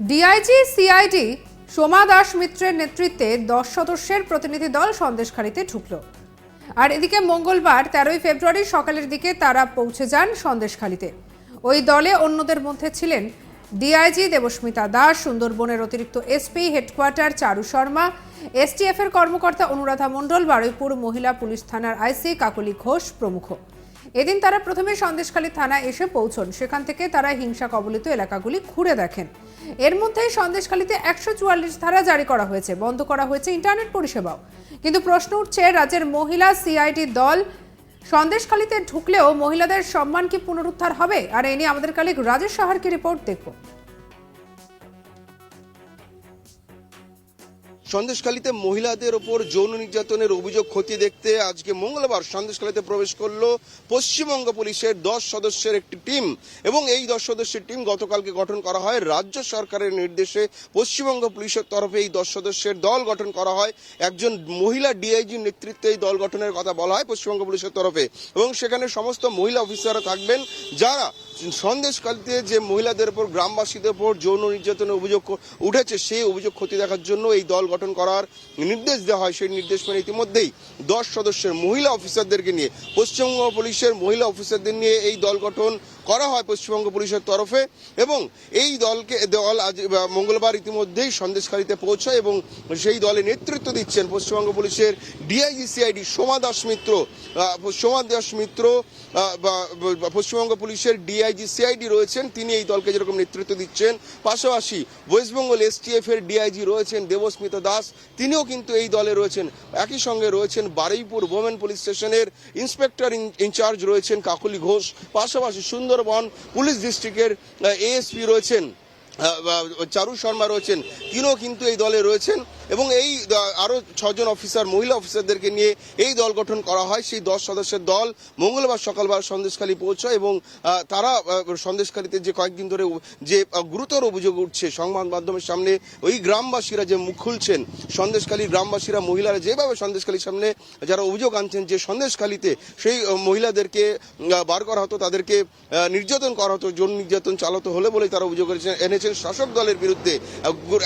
DIG, CID Soma Das মিত্রের নেতৃত্বে দশ সদস্যের প্রতিনিধি দল সন্দেশখালিতে ঢুকল। আর এদিকে মঙ্গলবার তেরোই ফেব্রুয়ারি সকালের দিকে তারা পৌঁছে যান সন্দেশখালীতে। ওই দলে অন্যদের মধ্যে ছিলেন ডিআইজি দেবস্মিতা দাস, সুন্দরবনের অতিরিক্ত SP, headquarter Charu Sharma STF এর কর্মকর্তা অনুরাধা মণ্ডল, বারুইপুর মহিলা পুলিশ থানার আইসি কাকলি ঘোষ প্রমুখ। এদিন তারা প্রথমে সন্দেশখালী থানায় এসে পৌঁছন। সেখান থেকে তারা হিংসা কবলিত এলাকাগুলি ঘুরে দেখেন। এর মধ্যেই সন্দেশখালীতে একশো চুয়াল্লিশ ধারা জারি করা হয়েছে, বন্ধ করা হয়েছে ইন্টারনেট পরিষেবাও। কিন্তু প্রশ্ন উঠছে, রাজ্যের মহিলা সিআইটি দল সন্দেশখালীতে ঢুকলেও মহিলাদের সম্মান কি পুনরুদ্ধার হবে? আর এ নিয়ে আমাদের কালিক রাজেশ সাহারকে রিপোর্ট দেখব। সন্দেশখালীতে মহিলাদের ওপর যৌন নির্যাতনের অভিযোগ খতিয়ে দেখতে আজকে মঙ্গলবার সন্দেশখালীতে প্রবেশ করল পশ্চিমবঙ্গ পুলিশের দশ সদস্যের একটি টিম এবং এই দশ সদস্যের টিম গতকালকে গঠন করা হয়। রাজ্য সরকারের নির্দেশে পশ্চিমবঙ্গ পুলিশের তরফে এই দশ সদস্যের দল গঠন করা হয়। একজন মহিলা ডিআইজির নেতৃত্বে এই দল গঠনের কথা বলা হয় পশ্চিমবঙ্গ পুলিশের তরফে এবং সেখানে সমস্ত মহিলা অফিসাররা থাকবেন যারা সন্দেশকালীতে যে মহিলাদের উপর গ্রামবাসীদের উপর যৌন নির্যাতনের অভিযোগ উঠেছে, সেই অভিযোগ ক্ষতি দেখার জন্য এই দল গঠন করার নির্দেশ দেওয়া হয়। সেই নির্দেশ মানে ইতিমধ্যেই দশ সদস্যের মহিলা অফিসারদেরকে নিয়ে, পশ্চিমবঙ্গ পুলিশের মহিলা অফিসারদের নিয়ে এই দল গঠন করা হয় পশ্চিমবঙ্গ পুলিশের তরফে এবং এই দলকে, দল আজ মঙ্গলবার ইতিমধ্যেই সন্দেশকারীতে পৌঁছায় এবং সেই দলে নেতৃত্ব দিচ্ছেন পশ্চিমবঙ্গ পুলিশের ডিআইজি সিআইডি সোমা দাস মিত্র সোমা দাস মিত্র পশ্চিমবঙ্গ পুলিশের ডিআইজি সিআইডি রয়েছেন, তিনি এই দলকে যেরকম নেতৃত্ব দিচ্ছেন। পাশাপাশি ওয়েস্টবেঙ্গল এসটিএফ এর ডিআইজি রয়েছেন দেবস্মিতা দাস, তিনিও কিন্তু এই দলে রয়েছেন। একই সঙ্গে রয়েছেন বারুইপুর ওমেন পুলিশ স্টেশনের ইন্সপেক্টর ইন- ইনচার্জ রয়েছেন কাকলি ঘোষ। পাশাপাশি সুন্দরবন পুলিশ ডিস্ট্রিক্টের এএসপি রয়েছেন। চারু শর্মা রয়েছেন, তিনিও কিন্তু এই দলে রয়েছেন এবং এই আরও ছজন অফিসার মহিলা অফিসারদেরকে নিয়ে এই দল গঠন করা হয়। সেই দশ সদস্যের দল মঙ্গলবার সকালবার সন্দেশখালী পৌঁছায় এবং তারা সন্দেশখালীতে যে কয়েকদিন ধরে যে গুরুতর অভিযোগ উঠছে সংবাদ মাধ্যমের সামনে, ওই গ্রামবাসীরা যে মুখ খুলছেন সন্দেশখালীর গ্রামবাসীরা, মহিলারা যেভাবে সন্দেশখালীর সামনে যারা অভিযোগ আনছেন যে সন্দেশখালীতে সেই মহিলাদেরকে বার করা হতো, তাদেরকে নির্যাতন করা হতো যৌন নির্যাতন চালাতে হলে বলেই তারা অভিযোগ করেছেন এনেছেন শাসক দলের বিরুদ্ধে।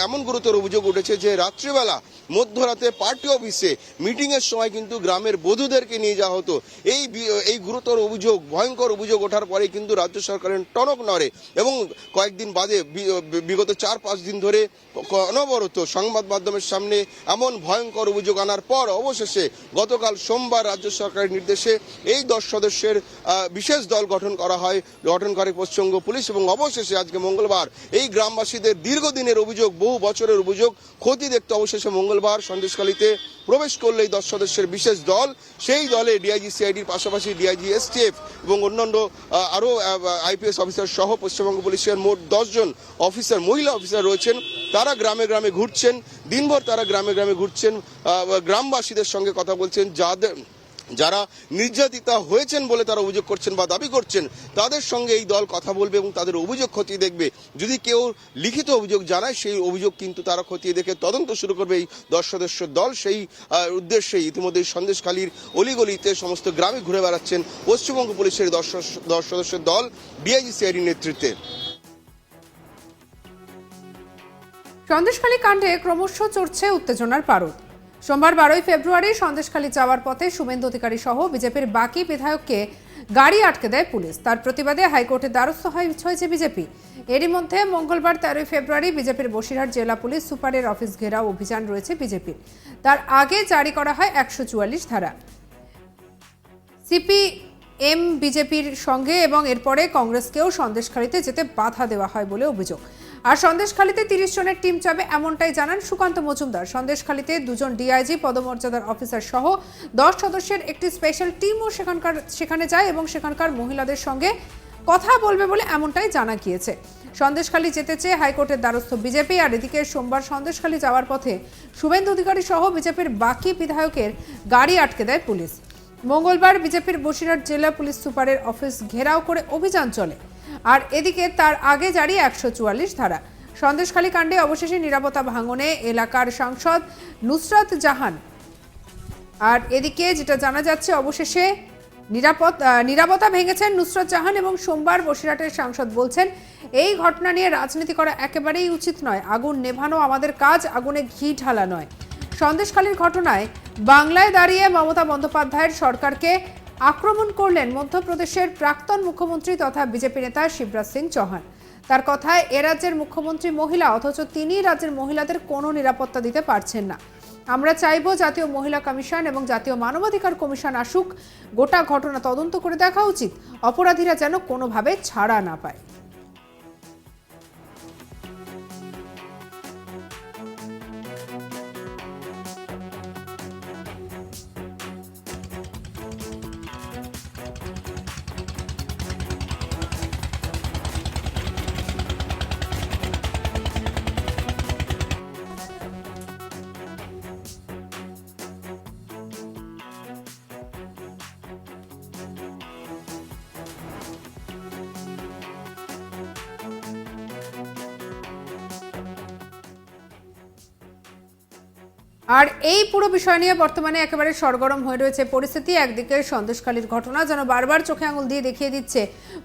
এমন গুরুতর অভিযোগ উঠেছে যে রাত্রিবেলা, মধ্যরাতে পার্টি অফিসে মিটিং এর সময় কিন্তু গ্রামের বধূদেরকে নিয়ে যাওয়া হতো। এই এই গুরুতর অভিযোগ, ভয়ঙ্কর অভিযোগ ওঠার পরে কিন্তু রাজ্য সরকারের টনক নড়ে এবং কয়েকদিন বাদে বিগত চার পাঁচ দিন ধরে অনবরত সংবাদ মাধ্যমের সামনে এমন ভয়ঙ্কর অভিযোগ আনার পর অবশেষে গতকাল সোমবার রাজ্য সরকারের নির্দেশে এই দশ সদস্যের বিশেষ দল গঠন করা হয়। গঠন করে পশ্চিমবঙ্গ পুলিশ এবং অবশেষে আজকে মঙ্গলবার এই গ্রামবাসীদের দীর্ঘদিনের অভিযোগ, বহু বছরের অভিযোগ, ক্ষতি দেখতে অবশেষে মঙ্গলবার সন্দেশখালীতে প্রবেশ করল এই দশ সদস্যের বিশেষ দল, সেই দলে ডিআইজি সিআইডির পাশাপাশি ডিআইজি এসটিএফ এবং অন্যান্য আরও আইপিএস অফিসার সহ পশ্চিমবঙ্গ পুলিশের মোট দশজন অফিসার, মহিলা অফিসার রয়েছেন। তারা গ্রামে গ্রামে ঘুরছেন, দিনভর তারা গ্রামে গ্রামে ঘুরছেন গ্রামবাসীদের সঙ্গে কথা বলছেন, যাদের যারা নির্যাতিতা হয়েছেন বলে তারা অভিযোগ করছেন বা দাবি করছেন, তাদের সঙ্গে এই দল কথা বলবে এবং তাদের অভিযোগ খতিয়ে দেখবে। যদি কেউ লিখিত অভিযোগ জানায়, সেই অভিযোগ কিন্তু তারা খতিয়ে দেখে তদন্ত শুরু করবে এই দশ সদস্য দল। সেই উদ্দেশ্যে ইতিমধ্যে সন্দেশখালীর অলিগলিতে সমস্ত গ্রামে ঘুরে বেড়াচ্ছেন পশ্চিমবঙ্গ পুলিশের দশ সদস্য- দশ সদস্যের দল ডিআইজি সিআইডির নেতৃত্বে। সন্দেশখালী কাণ্ডে ক্রমশ চড়ছে উত্তেজনার পারদ। সোমবার বারোই ফেব্রুয়ারি সন্দেশখালী যাওয়ার পথে শুভেন্দু অধিকারী সহ বিজেপির বাকি বিধায়ককে গাড়ি আটকে দেয় পুলিশ। তার প্রতিবাদে হাইকোর্টে দ্বারস্থ হয় হয়েছে বিজেপি। এরই মধ্যে মঙ্গলবার তেরোই ফেব্রুয়ারি বিজেপির বসিরহাট জেলা পুলিশ সুপারের অফিস ঘেরাও অভিযান রয়েছে বিজেপির। তার আগে জারি করা হয় একশো চুয়াল্লিশ ধারা। সিপিএম বিজেপির সঙ্গে এবং এরপরে কংগ্রেসকেও সন্দেশখালীতে যেতে বাধা দেওয়া হয় বলে অভিযোগ। আর সন্দেশখালীতে তিরিশ জনের টিম যাবে এমনটাই জানান সুকান্ত মজুমদার। সন্দেশখালীতে দুজন ডিআইজি পদমর্যাদার অফিসার সহ দশ সদস্যের একটি স্পেশাল টিমও সেখানকার, সেখানে যায় এবং সেখানকার মহিলাদের সঙ্গে কথা বলবে বলে এমনটাই জানা গিয়েছে। সন্দেশখালী যেতে চেয়ে হাইকোর্টের দ্বারস্থ বিজেপি আর এদিকে সোমবার সন্দেশখালী যাওয়ার পথে শুভেন্দু অধিকারী সহ বিজেপির বাকি বিধায়কের গাড়ি আটকে দেয় পুলিশ। মঙ্গলবার বিজেপির বসিরহাট জেলা পুলিশ সুপারের অফিস ঘেরাও করে অভিযান চলে। আর এদিকে তার আগে জারি একশো চুয়াল্লিশ ধারা। সন্দেশখালী কাণ্ডে অবশেষে নিরাপত্তা ভাঙনে এলাকার সাংসদ নুসরাত জাহান। আর এদিকে যেটা জানা যাচ্ছে, অবশেষে নিরাপদ নিরাপত্তা ভেঙেছেন নুসরত জাহান এবং সোমবার বসিরহাটের সাংসদ বলছেন, এই ঘটনা নিয়ে রাজনীতি করা একেবারেই উচিত নয়। আগুন নেভানো আমাদের কাজ, আগুনে ঘি ঢালা নয়। সন্দেশখালীর ঘটনায় বাংলায় দাঁড়িয়ে মমতা বন্দ্যোপাধ্যায়ের সরকারকে আক্রমণ করলেন মধ্যপ্রদেশের প্রাক্তন মুখ্যমন্ত্রী তথা বিজেপি নেতা শিবরাজ সিং চৌহান। তার কথায়, এ রাজ্যের মুখ্যমন্ত্রী মহিলা, অথচ তিনি রাজ্যের মহিলাদের কোনো নিরাপত্তা দিতে পারছেন না। আমরা চাইব জাতীয় মহিলা কমিশন এবং জাতীয় মানবাধিকার কমিশন আসুক, গোটা ঘটনা তদন্ত করে দেখা উচিত। অপরাধীরা যেন কোনোভাবে ছাড়া না পায়। আর এই পুরো বিষয় নিয়ে বর্তমানে একেবারে সরগরম হয়ে রয়েছে পরিস্থিতি। একদিকে সন্দেশখালীর ঘটনা যেন বারবার চোখে আঙুল দিয়ে দেখিয়ে দিচ্ছে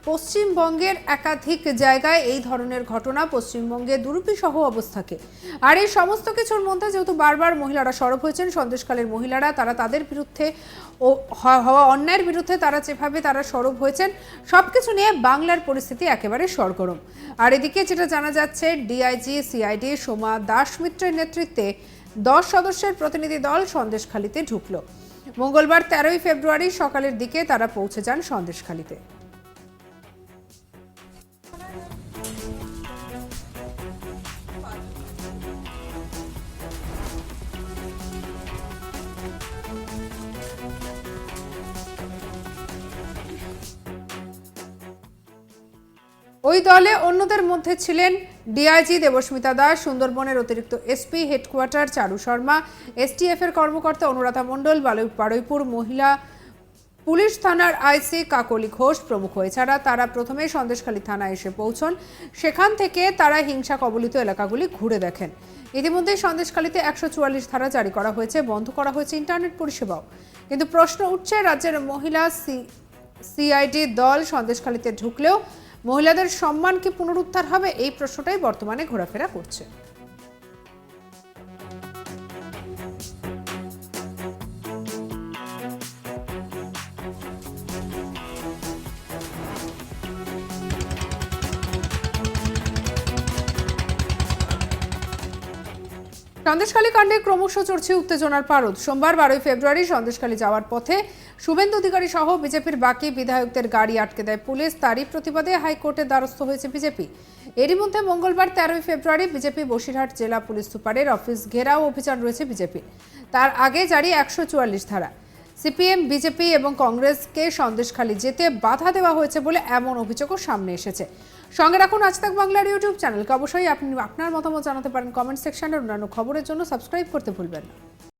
পশ্চিমবঙ্গের একাধিক জায়গায় এই ধরনের ঘটনা, পশ্চিমবঙ্গে দুরূপীসহ অবস্থাকে। আর এই সমস্ত কিছুর মধ্যে যেহেতু বারবার মহিলারা সরব হয়েছেন, সন্দেশখালীর মহিলারা, তারা তাদের বিরুদ্ধে ও হওয়া অন্যায়ের বিরুদ্ধে তারা যেভাবে তারা সরব হয়েছেন সব কিছু নিয়ে বাংলার পরিস্থিতি একেবারে সরগরম। আর এদিকে যেটা জানা যাচ্ছে, ডিআইজি, সিআইডি, সোমা দাস মিত্রের নেতৃত্বে দশ সদস্যের প্রতিনিধি দল সন্দেশখালিতে ঢুকল। মঙ্গলবার তেরোই ফেব্রুয়ারি সকালের দিকে তারা পৌঁছে যান সন্দেশখালিতে। ওই দলে অন্যদের মধ্যে ছিলেন ডিআইজি দেবস্মিতা দাস, সুন্দরবনের অতিরিক্ত SP headquarter Charu Sharma, STF এর কর্মকর্তা অনুরাধা মণ্ডল বারুইপুর মহিলা পুলিশ থানার আইসি কাকলি ঘোষ প্রমুখ। এছাড়া তারা প্রথমে সন্দেশখালী থানায় এসে পৌঁছন। সেখান থেকে তারা হিংসা কবলিত এলাকাগুলি ঘুরে দেখেন। ইতিমধ্যে সন্দেশখালীতে একশো চুয়াল্লিশ ধারা জারি করা হয়েছে, বন্ধ করা হয়েছে ইন্টারনেট পরিষেবাও। কিন্তু প্রশ্ন উঠছে, রাজ্যের মহিলা সি সিআইডি দল সন্দেশখালীতে ঢুকলেও মহিলাদের সম্মান কি পুনরুদ্ধার হবে এই প্রশ্নটাই বর্তমানে ঘোরাফেরা করছে। সন্দেশখালী কাণ্ডে ক্রমশ চড়ছে উত্তেজনার পারদ। সোমবার বারোই ফেব্রুয়ারি সন্দেশখালী যাওয়ার পথে শুভেন্দু অধিকারী সহ বিজেপির বাকি বিধায়কদের গাড়ি আটকে দেয় পুলিশ। তারই প্রতিবাদে হাইকোর্টের দ্বারস্থ হয়েছে বিজেপি। এরই মধ্যে মঙ্গলবার তেরোই ফেব্রুয়ারি বিজেপি বসিরহাট জেলা পুলিশ সুপারের অফিস ঘেরাও অভিযান রয়েছে বিজেপি তার আগে জারি একশো চুয়াল্লিশ ধারা। সিপিএম, বিজেপি এবং কংগ্রেসকে সন্দেশখালী যেতে বাধা দেওয়া হয়েছে বলে এমন অভিযোগও সামনে এসেছে। সঙ্গে রাখুন আজ তাক বাংলার ইউটিউব চ্যানেলকে। অবশ্যই আপনি আপনার মতামত জানাতে পারেন কমেন্ট সেকশনে। অন্যান্য খবরের জন্য সাবস্ক্রাইব করতে ভুলবেন না।